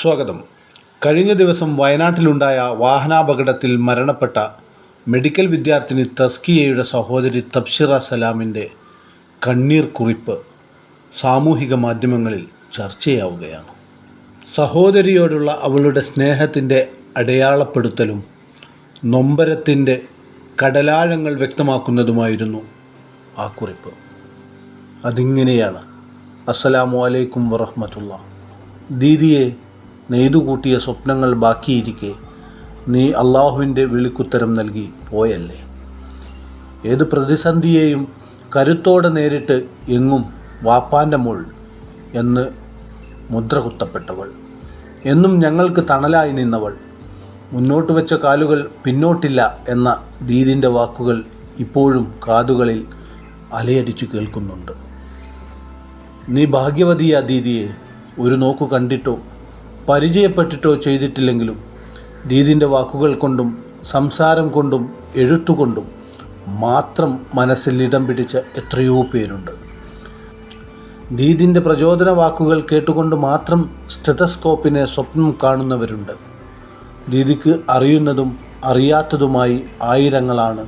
സ്വാഗതം. കഴിഞ്ഞ ദിവസം വയനാട്ടിലുണ്ടായ വാഹനാപകടത്തിൽ മരണപ്പെട്ട മെഡിക്കൽ വിദ്യാർത്ഥിനി തസ്കിയയുടെ സഹോദരി തബ്ഷിറ സലാമിന്റെ കണ്ണീർ കുറിപ്പ് സാമൂഹിക മാധ്യമങ്ങളിൽ ചർച്ചയാവുകയാണ്. സഹോദരിയോടുള്ള അവളുടെ സ്നേഹത്തിന്റെ അടയാളപ്പെടുത്തലും നൊമ്പരത്തിന്റെ കടലാഴങ്ങൾ വ്യക്തമാക്കുന്നതുമായിരുന്നു ആ കുറിപ്പ്. അതിങ്ങനെയാണ്. അസ്സലാമു അലൈക്കും വറഹമത്തുള്ള ദീദിയെ നെയ്തുകൂട്ടിയ സ്വപ്നങ്ങൾ ബാക്കിയിരിക്കെ നീ അള്ളാഹുവിന്റെ വിളിക്കുത്തരം നൽകി പോയല്ലേ? ഏത് പ്രതിസന്ധിയെയും കരുത്തോടെ നേരിട്ട് എങ്ങും വാപ്പാന്റെ മുൾ എന്ന് മുദ്ര കുത്തപ്പെട്ടവൾ എന്നും ഞങ്ങൾക്ക് തണലായി നിന്നവൾ. മുന്നോട്ട് വെച്ച കാലുകൾ പിന്നോട്ടില്ല എന്ന ദീദിന്റെ വാക്കുകൾ ഇപ്പോഴും കാതുകളിൽ അലയടിച്ചു കേൾക്കുന്നുണ്ട്. നീ ഭാഗ്യവതിയ ദീദിയെ. ഒരു നോക്കു കണ്ടിട്ടോ? പരിചയപ്പെട്ടിട്ടോ ചെയ്തിട്ടില്ലെങ്കിലും ദീദിന്റെ വാക്കുകൾ കൊണ്ടും സംസാരം കൊണ്ടും എഴുത്തുകൊണ്ടും മാത്രം മനസ്സിൽ ഇടം പിടിച്ച എത്രയോ പേരുണ്ട്. ദീദിന്റെ പ്രചോദന വാക്കുകൾ കേട്ടുകൊണ്ട് മാത്രം സ്റ്റെതസ്കോപ്പിനെ സ്വപ്നം കാണുന്നവരുണ്ട്. ദീദിക്ക് അറിയുന്നതും അറിയാത്തതുമായി ആയിരങ്ങളാണ്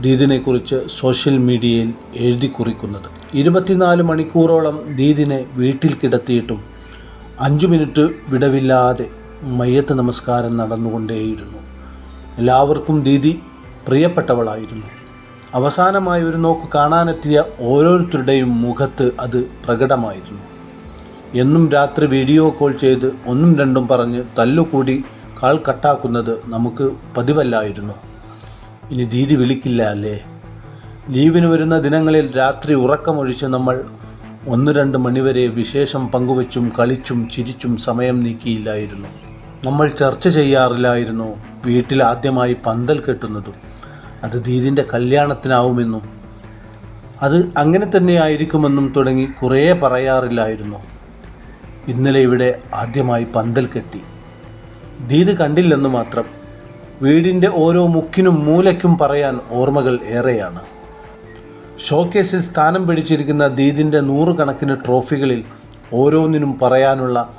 ദീദിനെക്കുറിച്ച് സോഷ്യൽ മീഡിയയിൽ എഴുതി കുറിക്കുന്നത്. ഇരുപത്തിനാല് മണിക്കൂറോളം ദീദിനെ വീട്ടിൽ കിടത്തിയിട്ടും അഞ്ചു മിനിറ്റ് വിടവില്ലാതെ മയ്യത്ത് നമസ്കാരം നടന്നുകൊണ്ടേയിരുന്നു. എല്ലാവർക്കും ദീദി പ്രിയപ്പെട്ടവളായിരുന്നു. അവസാനമായി ഒരു നോക്ക് കാണാനെത്തിയ ഓരോരുത്തരുടെയും മുഖത്ത് അത് പ്രകടമായിരുന്നു. എന്നും രാത്രി വീഡിയോ കോൾ ചെയ്ത് ഒന്നും രണ്ടും പറഞ്ഞ് തല്ലുകൂടി കാൾ കട്ടാക്കുന്നത് നമുക്ക് പതിവല്ലായിരുന്നു. ഇനി ദീദി വിളിക്കില്ല അല്ലേ? ലീവിന് വരുന്ന ദിനങ്ങളിൽ രാത്രി ഉറക്കമൊഴിച്ച് നമ്മൾ ഒന്ന് രണ്ട് മണിവരെ വിശേഷം പങ്കുവച്ചും കളിച്ചും ചിരിച്ചും സമയം നീക്കിയില്ലായിരുന്നു. നമ്മൾ ചർച്ച ചെയ്യാറില്ലായിരുന്നു വീട്ടിൽ ആദ്യമായി പന്തൽ കെട്ടുന്നതും. അത് ദീദിന്റെ കല്യാണത്തിനാവുമെന്നും അത് അങ്ങനെ തന്നെ ആയിരിക്കുമെന്നും തുടങ്ങി കുറേ പറയാറില്ലായിരുന്നു. ഇന്നലെ ഇവിടെ ആദ്യമായി പന്തൽ കെട്ടി. ദീദ് കണ്ടില്ലെന്ന് മാത്രം. വീടിന്റെ ഓരോ മുക്കിനും മൂലയ്ക്കും പറയാൻ ഓർമ്മകൾ ഏറെയാണ്. ഷോക്കേസിൽ സ്ഥാനം പിടിച്ചിരിക്കുന്ന ദീദിന്റെ നൂറുകണക്കിന് ട്രോഫികളിൽ ഓരോന്നിനും പറയാനുള്ള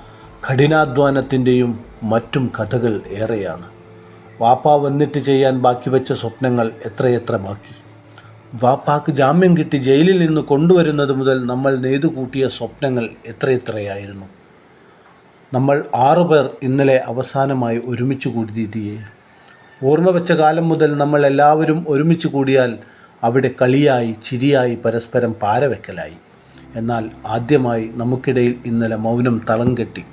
കഠിനാധ്വാനത്തിന്റെയും മറ്റും കഥകൾ ഏറെയാണ്. വാപ്പ വന്നിട്ട് ചെയ്യാൻ ബാക്കി വെച്ച സ്വപ്നങ്ങൾ എത്രയെത്ര ബാക്കി. വാപ്പാക്ക് ജാമ്യം കിട്ടി ജയിലിൽ നിന്ന് കൊണ്ടുവരുന്നത് മുതൽ നമ്മൾ നെയ്തു കൂട്ടിയ സ്വപ്നങ്ങൾ എത്രയെത്രയായിരുന്നു. നമ്മൾ ആറു പേർ ഇന്നലെ അവസാനമായി ഒരുമിച്ച് കൂടി ഓർമ്മ വെച്ച കാലം മുതൽ നമ്മൾ എല്ലാവരും ഒരുമിച്ച് കൂടിയാൽ അവിടെ കളിയായി ചിരിയായി പരസ്പരം പാരവെക്കലായി. എന്നാൽ ആദ്യമായി നമുക്കിടയിൽ ഇന്നലെ മൗനം തളം കെട്ടി.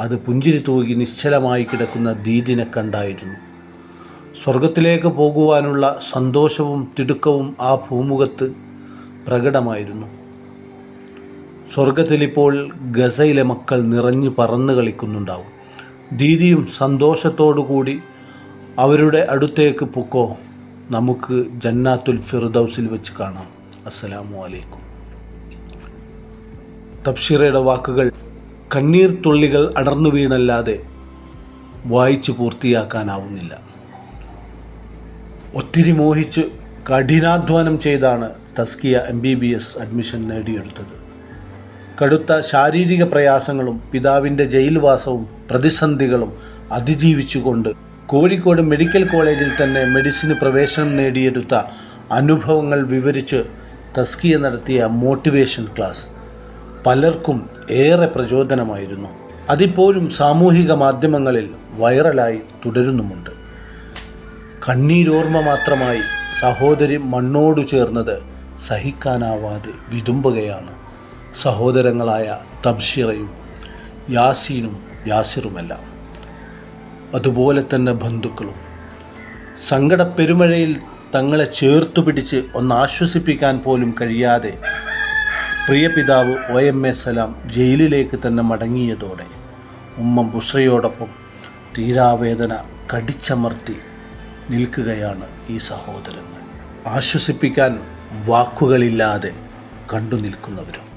അത് പുഞ്ചിരി തൂകി നിശ്ചലമായി കിടക്കുന്ന ദീദിനെ കണ്ടായിരുന്നു. സ്വർഗത്തിലേക്ക് പോകുവാനുള്ള സന്തോഷവും തിടുക്കവും ആ ഭൂമുഖത്ത് പ്രകടമായിരുന്നു. സ്വർഗത്തിലിപ്പോൾ ഗസയിലെ മക്കൾ നിറഞ്ഞു പറന്ന് കളിക്കുന്നുണ്ടാവും. ദീദിയും സന്തോഷത്തോടു കൂടി അവരുടെ അടുത്തേക്ക് പൊക്കോ. നമുക്ക് ജന്നാത്തുൽ ഫിർദൗസിൽ വെച്ച് കാണാം. അസ്സലാമു അലൈക്കും. തബ്ഷിറയുടെ വാക്കുകൾ കണ്ണീർ തുള്ളികൾ അടർന്നു വീണല്ലാതെ വായിച്ചു പൂർത്തിയാക്കാനാവുന്നില്ല. ഒത്തിരി മോഹിച്ച് കഠിനാധ്വാനം ചെയ്താണ് Thaskiya M B B S admission നേടിയെടുത്തത്. കടുത്ത ശാരീരിക പ്രയാസങ്ങളും പിതാവിന്റെ ജയിൽവാസവും പ്രതിസന്ധികളും അതിജീവിച്ചുകൊണ്ട് കോഴിക്കോട് മെഡിക്കൽ കോളേജിൽ തന്നെ മെഡിസിന് പ്രവേശനം നേടിയെടുത്ത അനുഭവങ്ങൾ വിവരിച്ച് തസ്കിയ നടത്തിയ മോട്ടിവേഷൻ ക്ലാസ്. പലർക്കും ഏറെ പ്രചോദനമായിരുന്നു. അതിപ്പോഴും സാമൂഹിക മാധ്യമങ്ങളിൽ വൈറലായി തുടരുന്നുമുണ്ട്. കണ്ണീരോർമ്മ മാത്രമായി സഹോദരി മണ്ണോടു ചേർന്നത് സഹിക്കാനാവാതെ വിതുമ്പുകയാണ് സഹോദരങ്ങളായ തബ്ഷിറയും യാസീനും യാസിറുമെല്ലാം. അതുപോലെ തന്നെ ബന്ധുക്കളും. സങ്കടപ്പെരുമഴയിൽ തങ്ങളെ ചേർത്തു പിടിച്ച് ഒന്ന് ആശ്വസിപ്പിക്കാൻ പോലും കഴിയാതെ പ്രിയ പിതാവ് ഒ എം എ സലാം ജയിലിലേക്ക് തന്നെ മടങ്ങിയതോടെ ഉമ്മ ബുഷ്രയോടൊപ്പം തീരാവേദന കടിച്ചമർത്തി നിൽക്കുകയാണ് ഈ സഹോദരങ്ങൾ. ആശ്വസിപ്പിക്കാൻ വാക്കുകളില്ലാതെ കണ്ടു നിൽക്കുന്നവരും.